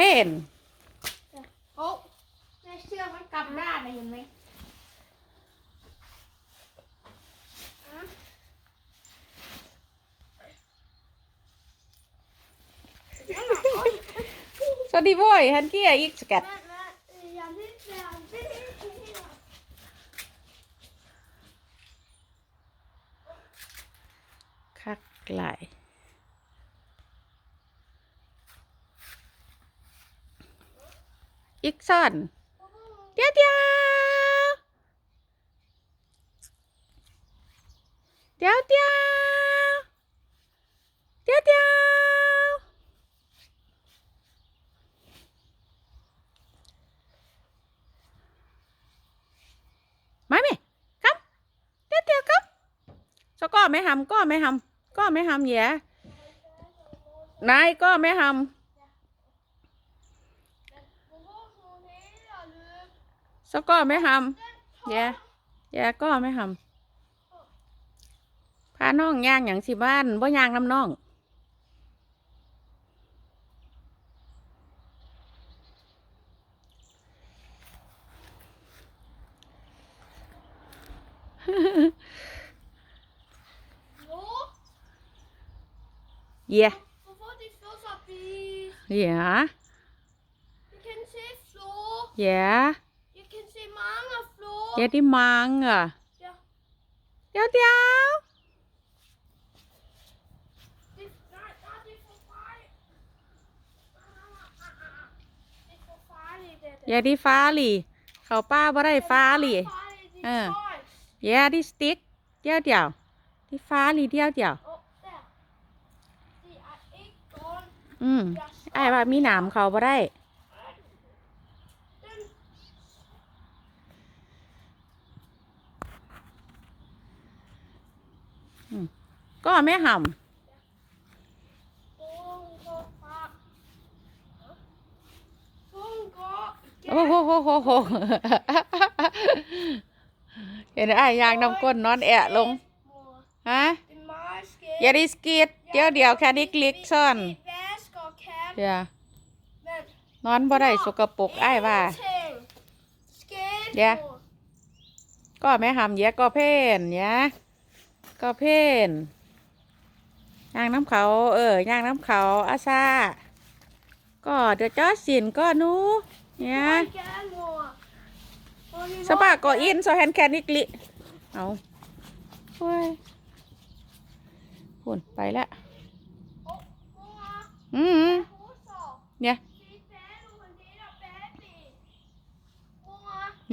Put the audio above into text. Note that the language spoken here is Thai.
เพนโอ้แม่เชือกมันกำหน้าเลยเห็นไหมอะสวัสดีโว้ยฮันกี้อีกสกัดแม่แม่อย่าที่อย่าที่คักหลาย อีกซ่อนเดียวเดียวเดียวเดียวเดียวเดียวมาไหมครับเดียวเดียวครับ sao có mấy hầm có mấy hầm có mấy hầm gì ạ này có mấy hầm sao có mấy hầm dạ dạ có mấy hầm พาน้องย่างอย่างสิบ้านบ่ย่างน้ำน้อง yeah Before this goes up, please. yeah เจ๊ที่มังอ่ Jadi manga. Ja. Ja, ja. Jadi หลี่เขาป้าบ่ได้ฟ้าลี่เออ Jadi stick. เดียวเดียวที่ฟ้าลี่เดียวเดียว อืมไอ้ว่ามีหนามเขาบ่ได้ ก็ไม่ห่ำโอ้โหโหโหโหเห็นไอ้ยางน้ำก้นนอนแอะลง ฮะอย่าดีสกีดเดี๋ยวเดี๋ยวแค่นี้คลิกซ่อน Vask or cap. อย่า Men นอนบ่ได้สกปรกไอ้ว่า Ting. Skin. Yeah. ก็ไม่ห่ำเยอะก็เพ่นเนี้ย ก็เพ่นย่างน้ำเขา เออย่างน้ำเขาอาซาก็เดี๋ยวจ้อสินก็หนูเนี่ยสปาก็อินโซแฮนแคนนิกลิเอาโอ้ยหุ่นไปแล้วอืมเนี่ย